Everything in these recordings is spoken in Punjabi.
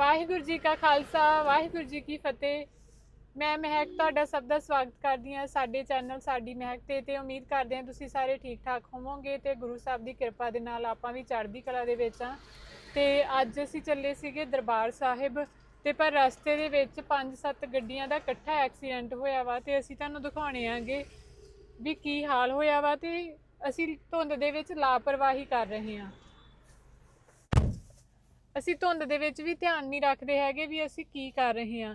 ਵਾਹਿਗੁਰੂ ਜੀ ਕਾ ਖਾਲਸਾ, ਵਾਹਿਗੁਰੂ ਜੀ ਕੀ ਫਤਿਹ। ਮੈਂ ਮਹਿਕ ਤੁਹਾਡਾ ਸਭ ਦਾ ਸਵਾਗਤ ਕਰਦੀ ਹਾਂ। ਸਾਡੇ ਚੈਨਲ ਸਾਡੀ ਮਹਿਕ ਤੇ ਤੇ ਉਮੀਦ ਕਰਦੇ ਹਾਂ ਤੁਸੀਂ ਸਾਰੇ ਠੀਕ ਠਾਕ ਹੋਵੋਗੇ ਤੇ ਗੁਰੂ ਸਾਹਿਬ ਦੀ ਕਿਰਪਾ ਦੇ ਨਾਲ ਆਪਾਂ ਵੀ ਚੜ੍ਹਦੀ ਕਲਾ ਦੇ ਵਿੱਚ ਆ ਤੇ ਅੱਜ ਅਸੀਂ ਚੱਲੇ ਸੀਗੇ ਦਰਬਾਰ ਸਾਹਿਬ ਤੇ ਪਰ ਰਸਤੇ ਦੇ ਵਿੱਚ 5-7 ਗੱਡੀਆਂ ਦਾ ਇਕੱਠਾ ਐਕਸੀਡੈਂਟ ਹੋਇਆ ਵਾ ਤੇ ਅਸੀਂ ਤੁਹਾਨੂੰ ਦਿਖਾਉਣੇ ਆਂਗੇ ਵੀ ਕੀ ਹਾਲ ਹੋਇਆ ਵਾ ਤੇ ਅਸੀਂ ਧੁੰਦ ਦੇ ਵਿੱਚ ਲਾਪਰਵਾਹੀ ਕਰ ਰਹੇ ਹਾਂ। ਅਸੀਂ ਧੁੰਦ ਦੇ ਵਿੱਚ ਵੀ ਧਿਆਨ ਨਹੀਂ ਰੱਖਦੇ ਹੈਗੇ ਵੀ ਅਸੀਂ ਕੀ ਕਰ ਰਹੇ ਹਾਂ।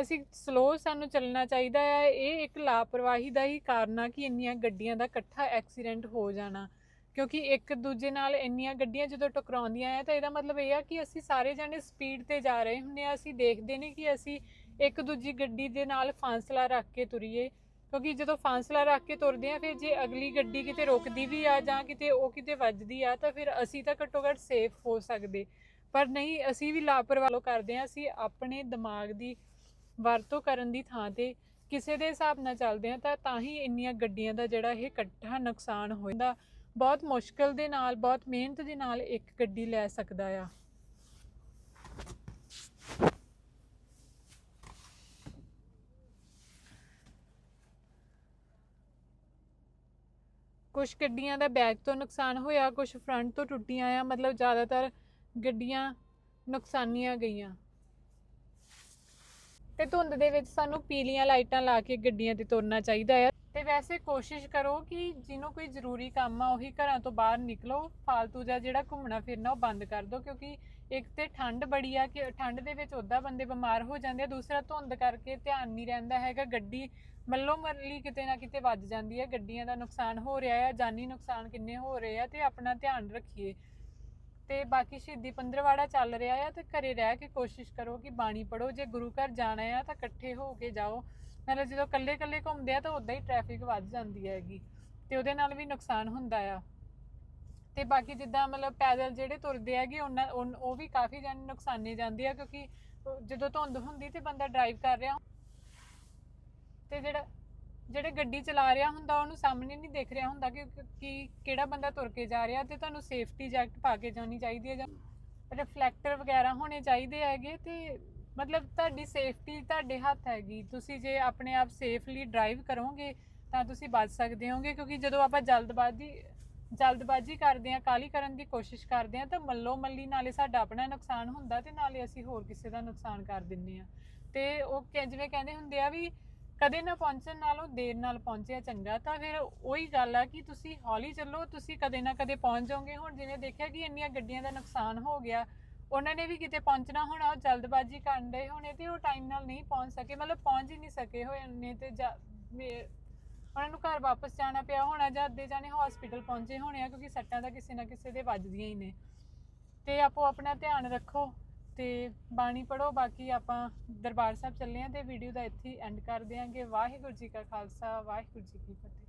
ਅਸੀਂ ਸਲੋ ਸਾਨੂੰ ਚੱਲਣਾ ਚਾਹੀਦਾ ਹੈ। ਇਹ ਇੱਕ ਲਾਪਰਵਾਹੀ ਦਾ ਹੀ ਕਾਰਨ ਆ ਕਿ ਇੰਨੀਆਂ ਗੱਡੀਆਂ ਦਾ ਇਕੱਠਾ ਐਕਸੀਡੈਂਟ ਹੋ ਜਾਣਾ। ਕਿਉਂਕਿ ਇੱਕ ਦੂਜੇ ਨਾਲ ਇੰਨੀਆਂ ਗੱਡੀਆਂ ਜਦੋਂ ਟਕਰਾਉਂਦੀਆਂ ਆ ਤਾਂ ਇਹਦਾ ਮਤਲਬ ਇਹ ਆ ਕਿ ਅਸੀਂ ਸਾਰੇ ਜਾਣੇ ਸਪੀਡ ਤੇ ਜਾ ਰਹੇ ਹੁੰਦੇ ਆ ਅਸੀਂ ਦੇਖਦੇ ਨਹੀਂ ਕਿ ਅਸੀਂ ਇੱਕ ਦੂਜੀ ਗੱਡੀ ਦੇ ਨਾਲ ਫਾਸਲਾ ਰੱਖ ਕੇ ਤੁਰੀਏ। ਕਿਉਂਕਿ ਜਦੋਂ ਫਾਸਲਾ ਰੱਖ ਕੇ ਤੁਰਦੇ ਆ ਫਿਰ ਜੇ ਅਗਲੀ ਗੱਡੀ ਕਿਤੇ ਰੁਕਦੀ ਵੀ ਆ ਜਾਂ ਕਿਤੇ ਉਹ ਕਿਤੇ ਵੱਜਦੀ ਆ ਤਾਂ ਫਿਰ ਅਸੀਂ ਤਾਂ ਘੱਟੋ ਘੱਟ ਸੇਫ ਹੋ ਸਕਦੇ। ਪਰ ਨਹੀਂ, ਅਸੀਂ ਵੀ ਲਾਪਰਵਾਹੀ ਕਰਦੇ ਹਾਂ, ਅਸੀਂ ਆਪਣੇ ਦਿਮਾਗ ਦੀ ਵਰਤੋਂ ਕਰਨ ਦੀ ਥਾਂ ਤੇ ਕਿਸੇ ਦੇ ਹਿਸਾਬ ਨਾਲ ਚੱਲਦੇ ਆ ਤਾਂ ਤਾਂ ਹੀ ਇੰਨੀਆਂ ਗੱਡੀਆਂ ਦਾ ਜਿਹੜਾ ਇਹ ਇਕੱਠਾ ਨੁਕਸਾਨ ਹੋ ਜਾਂਦਾ। ਬਹੁਤ ਮੁਸ਼ਕਲ ਦੇ ਨਾਲ, ਬਹੁਤ ਮਿਹਨਤ ਦੇ ਨਾਲ ਇੱਕ ਗੱਡੀ ਲੈ ਸਕਦਾ ਆ। ਕੁਝ ਗੱਡੀਆਂ ਦਾ ਬੈਕ ਤੋਂ ਨੁਕਸਾਨ ਹੋਇਆ ਕੁਝ ਫਰੰਟ ਤੋਂ ਟੁੱਟੀਆਂ ਆ, ਮਤਲਬ ਜ਼ਿਆਦਾਤਰ ਗੱਡੀਆਂ ਨੁਕਸਾਨੀਆਂ ਗਈਆਂ। ਤੇ ਧੁੰਦ ਦੇ ਵਿੱਚ ਸਾਨੂੰ ਪੀਲੀਆਂ ਲਾਈਟਾਂ ਲਾ ਕੇ ਗੱਡੀਆਂ ਤੇ ਤੁਰਨਾ ਚਾਹੀਦਾ ਹੈ। ਤੇ ਵੈਸੇ ਕੋਸ਼ਿਸ਼ ਕਰੋ ਕਿ ਜਿਹਨੂੰ ਕੋਈ ਜ਼ਰੂਰੀ ਕੰਮ ਆ, ਉਹੀ ਘਰਾਂ ਤੋਂ ਬਾਹਰ ਨਿਕਲੋ। ਫालतू ਦਾ ਜਿਹੜਾ ਘੁੰਮਣਾ ਫਿਰਨਾ ਉਹ ਬੰਦ ਕਰ ਦਿਓ, ਕਿਉਂਕਿ ਇੱਕ ਤੇ ਠੰਡ ਬੜੀ ਆ ਕਿ ਠੰਡ ਦੇ ਵਿੱਚ ਉੱਦਾਂ ਬੰਦੇ ਬਿਮਾਰ ਹੋ ਜਾਂਦੇ ਆ, ਦੂਸਰਾ ਧੁੰਦ ਕਰਕੇ ਧਿਆਨ ਨਹੀਂ ਰਹਿੰਦਾ ਹੈਗਾ। ਗੱਡੀ ਮੱਲੋ ਮਰਲੀ ਕਿਤੇ ਨਾ ਕਿਤੇ ਵੱਜ ਜਾਂਦੀ ਹੈ ਗੱਡੀਆਂ ਦਾ ਨੁਕਸਾਨ ਹੋ ਰਿਹਾ ਆ, ਜਾਨੀ ਨੁਕਸਾਨ ਕਿੰਨੇ ਹੋ ਰਹੇ ਆ, ਤੇ ਆਪਣਾ ਧਿਆਨ ਰੱਖੀਏ। ਤੇ ਬਾਕੀ ਸ਼ਹੀਦੀ ਪੰਦਰਵਾੜਾ ਚੱਲ ਰਿਹਾ ਆ, ਤੇ ਘਰੇ ਰਹਿ ਕੇ ਕੋਸ਼ਿਸ਼ ਕਰੋ ਕਿ ਬਾਣੀ ਪੜੋ ਜੇ ਗੁਰੂ ਘਰ ਜਾਣਾ ਆ ਤਾਂ ਇਕੱਠੇ ਹੋ ਕੇ ਜਾਓ। ਮਤਲਬ ਜਦੋਂ ਇਕੱਲੇ ਇਕੱਲੇ ਘੁੰਮਦੇ ਆ ਤਾਂ ਉਦਾਂ ਹੀ ਟ੍ਰੈਫਿਕ ਵੱਧ ਜਾਂਦੀ ਹੈਗੀ, ਤੇ ਉਹਦੇ ਨਾਲ ਵੀ ਨੁਕਸਾਨ ਹੁੰਦਾ ਆ। ਤੇ ਬਾਕੀ ਜਿੱਦਾਂ ਮਤਲਬ ਪੈਦਲ ਜਿਹੜੇ ਤੁਰਦੇ ਹੈਗੇ, ਉਹਨਾਂ, ਉਨ- ਉਹ ਵੀ ਕਾਫੀ ਜਾਨ ਨੁਕਸਾਨੇ ਜਾਂਦੇ ਆ, ਕਿਉਂਕਿ ਜਦੋਂ ਧੁੰਦ ਹੁੰਦੀ ਤੇ ਬੰਦਾ ਡਰਾਈਵ ਕਰ ਰਿਹਾ। ਤੇ ਜਿਹੜਾ ਜਿਹੜੇ ਗੱਡੀ ਚਲਾ ਰਿਹਾ ਹੁੰਦਾ, ਉਹਨੂੰ ਸਾਹਮਣੇ ਨਹੀਂ ਦੇਖ ਰਿਹਾ ਹੁੰਦਾ ਕਿ ਕਿ ਕਿਹੜਾ ਬੰਦਾ ਤੁਰ ਕੇ ਜਾ ਰਿਹਾ ਤੇ ਤੁਹਾਨੂੰ ਸੇਫਟੀ ਜੈਕਟ ਪਾ ਕੇ ਜਾਣੀ ਚਾਹੀਦੀ ਹੈ ਜਾਂ ਰਿਫਲੈਕਟਰ ਵਗੈਰਾ ਹੋਣੇ ਚਾਹੀਦੇ ਹੈਗੇ ਤੇ ਮਤਲਬ ਤੁਹਾਡੀ ਸੇਫਟੀ ਤੁਹਾਡੇ ਹੱਥ ਹੈਗੀ। ਤੁਸੀਂ ਜੇ ਆਪਣੇ ਆਪ ਸੇਫਲੀ ਡਰਾਈਵ ਕਰੋਗੇ ਤਾਂ ਤੁਸੀਂ ਬਚ ਸਕਦੇ ਹੋਗੇ, ਕਿਉਂਕਿ ਜਦੋਂ ਆਪਾਂ ਜਲਦਬਾਜ਼ੀ ਜਲਦਬਾਜ਼ੀ ਕਰਦੇ ਆ ਕਾਲੀ ਕਰਨ ਦੀ ਕੋਸ਼ਿਸ਼ ਕਰਦੇ ਆ ਤਾਂ ਮੱਲੋ ਮੱਲੀ ਨਾਲੇ ਸਾਡਾ ਆਪਣਾ ਨੁਕਸਾਨ ਹੁੰਦਾ ਤੇ ਨਾਲੇ ਅਸੀਂ ਹੋਰ ਕਿਸੇ ਦਾ ਨੁਕਸਾਨ ਕਰ ਦਿੰਨੇ ਆ ਤੇ ਉਹ ਕਿ- ਜਿਵੇਂ ਕਹਿੰਦੇ ਹੁੰਦੇ ਆ ਵੀ ਕਦੇ ਨਾ ਪਹੁੰਚਣ ਨਾਲੋਂ ਦੇਰ ਨਾਲ ਪਹੁੰਚਿਆ ਚੰਗਾ, ਤਾਂ ਫਿਰ ਉਹੀ ਗੱਲ ਆ ਕਿ ਤੁਸੀਂ ਹੌਲੀ ਚੱਲੋ, ਤੁਸੀਂ ਕਦੇ ਨਾ ਕਦੇ ਪਹੁੰਚ ਜਾਓਗੇ। ਹੁਣ ਜਿਵੇਂ ਦੇਖਿਆ ਕਿ ਇੰਨੀਆਂ ਗੱਡੀਆਂ ਦਾ ਨੁਕਸਾਨ ਹੋ ਗਿਆ, ਉਹਨਾਂ ਨੇ ਵੀ ਕਿਤੇ ਪਹੁੰਚਣਾ ਹੋਣਾ, ਉਹ ਜਲਦਬਾਜ਼ੀ ਕਰਨ ਦੇ ਹੋਣੇ ਤੇ ਉਹ ਟਾਈਮ ਨਾਲ ਨਹੀਂ ਪਹੁੰਚ ਸਕੇ, ਮਤਲਬ ਪਹੁੰਚ ਹੀ ਨਹੀਂ ਸਕੇ ਹੋਏ ਨੇ ਤੇ ਜਾ- ਉਹਨਾਂ ਨੂੰ ਘਰ ਵਾਪਸ ਜਾਣਾ ਪਿਆ ਹੋਣਾ ਜਾਂ ਅੱਧੇ ਜਾਣੇ ਹਸਪੀਟਲ ਪਹੁੰਚੇ ਹੋਣੇ ਆ, ਕਿਉਂਕਿ ਸੱਟਾਂ ਤਾਂ ਕਿਸੇ ਨਾ ਕਿਸੇ ਦੇ ਵੱਜਦੀਆਂ ਹੀ ਨੇ। ਤੇ ਆਪੋ ਆਪਣਾ ਧਿਆਨ ਰੱਖੋ। ਤੇ ਬਾਣੀ ਪੜੋ ਬਾਕੀ ਆਪਾਂ ਦਰਬਾਰ ਸਾਹਿਬ ਚੱਲੇ ਆਂ ਤੇ ਵੀਡੀਓ ਦਾ ਇੱਥੇ ਐਂਡ ਕਰ ਦਿਆਂਗੇ ਵਾਹਿਗੁਰੂ ਜੀ ਕਾ ਖਾਲਸਾ, ਵਾਹਿਗੁਰੂ ਜੀ ਕੀ ਫਤਿਹ।